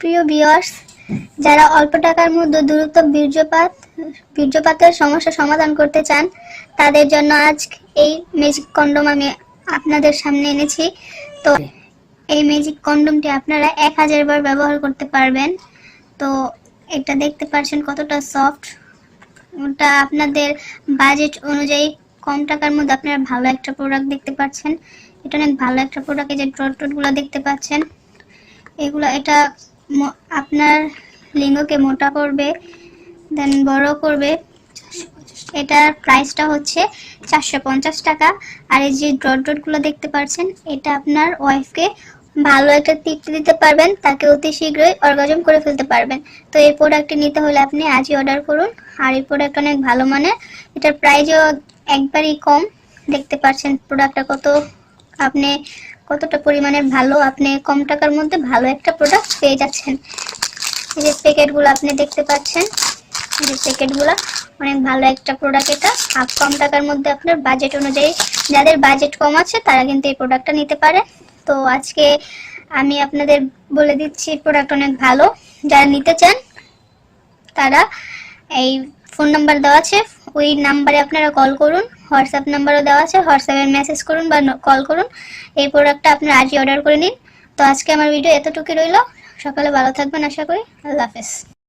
প্রিয় ভিউয়ার্স যারা অল্প টাকার মধ্যে দ্রুত বীর্যপাত, বীর্যপাতের সমস্যা সমাধান করতে চান, তাদের জন্য আজ এই ম্যাজিক কন্ডম আমি আপনাদের সামনে এনেছি। তো এই ম্যাজিক কন্ডমটি আপনারা এক হাজার বার ব্যবহার করতে পারবেন। তো এটা দেখতে পাচ্ছেন কতটা সফট ওটা আপনাদের বাজেট অনুযায়ী কম টাকার মধ্যে আপনারা ভালো একটা প্রোডাক্ট দেখতে পাচ্ছেন। এটা অনেক ভালো একটা প্রোডাক্ট এই যে ড্রট টটগুলো দেখতে পাচ্ছেন। এগুলো, এটা আপনার লিঙ্গকে মোটা করবে দেন বড় করবে। এটার প্রাইসটা হচ্ছে চারশো পঞ্চাশ টাকা। আর এই যে ডট ডটগুলো দেখতে পাচ্ছেন, এটা আপনার ওয়াইফকে ভালো একটা তৃপ্তি দিতে পারবেন, তাকে অতি শীঘ্রই অর্গাজম করে ফেলতে পারবেন। তো এই প্রোডাক্টটি নিতে হলে আপনি আজই অর্ডার করুন। আর এই প্রোডাক্ট অনেক ভালো মানের। এটার প্রাইসও একবারই কম। দেখতে পাচ্ছেন প্রোডাক্টটা কত আপনি কতটা পরিমাণের ভালো, আপনি কম টাকার মধ্যে ভালো একটা প্রোডাক্ট পেয়ে যাচ্ছেন। এই যে প্যাকেটগুলো আপনি দেখতে পাচ্ছেন, এই যে প্যাকেটগুলো অনেক ভালো একটা প্রোডাক্ট এটা। আর কম টাকার মধ্যে আপনার বাজেট অনুযায়ী যাদের বাজেট কম আছে, তারা কিন্তু এই প্রোডাক্টটা নিতে পারে। তো আজকে আমি আপনাদের বলে দিচ্ছি প্রোডাক্ট অনেক ভালো। যারা নিতে চান, তারা এই ফোন নাম্বার দেওয়া আছে। ওই নাম্বারে আপনারা কল করুন। হোয়াটসঅ্যাপ নাম্বারও দেওয়া আছে, হোয়াটসঅ্যাপে মেসেজ করুন বা কল করুন। এই প্রোডাক্টটা আপনারা আজই অর্ডার করে নিন। তো আজকে আমার ভিডিও এতটুকুই রইল। সকালে ভালো থাকবেন আশা করি। আল্লাহ হাফেজ।